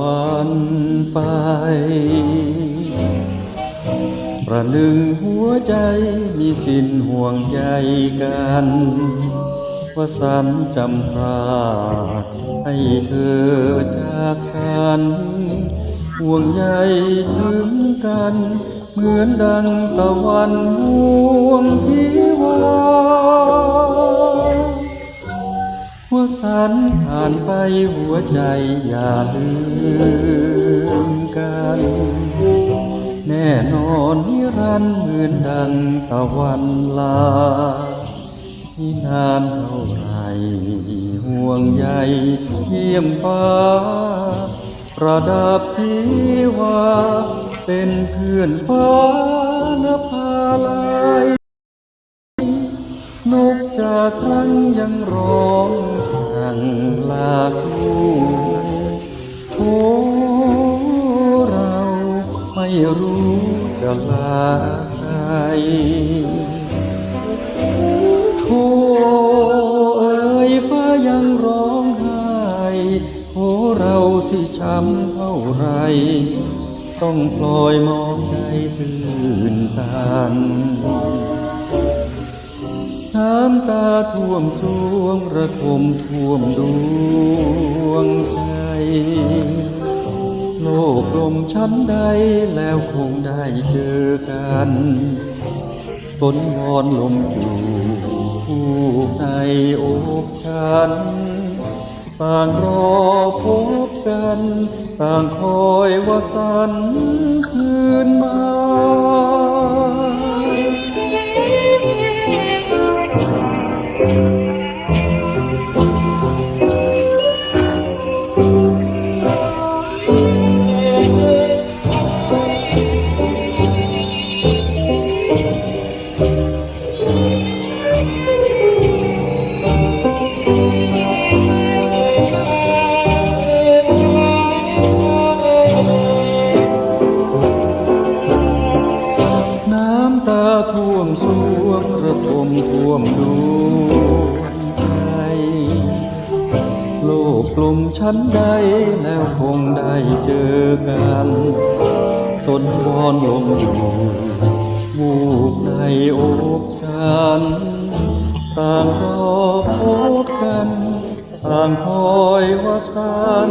วันไป ประหนึ่งหัวใจมีสิ้นห่วงใยกันว่าสันจำพราดให้เธอจากกัน ห่วงใยถึงกัน เหมือนดังตะวันห่วงที่วาว่า สันผ่านไปหัวใจอย่าลืมกัน แน่นอนนิรันดร์เหมือนดังตะวันลาที่นานเท่าไรห่วงใยเยี่ยมฟ้า ประดับทีว่า เป็นเพื่อนฟ้านภาลัย ครั้งยังร้องทางลากลูกโอ้เราไม่รู้จะลาใครโอ้เอ๋ยฟ้ายังร้องไห้โอ้เราสิช้ำเท่าไร ต้องปล่อยมองใจตื่นตัน น้ำตาท่วมจวงระทมท่วมดวงใจโลกลมชั้นใดแล้วคงได้เจอกันฝนวอนลมอยู่ผู้ในอกฉันต่างรอพบกัน ต่างคอยว่าสันคืนมา สวงระทมท่วมดวงใจโลกกลมชั้นใดแล้วคงได้เจอกันสนวอนลมอยู่วูบในอกฉันต่างรอพบกัน ต่างคอยว่าสัน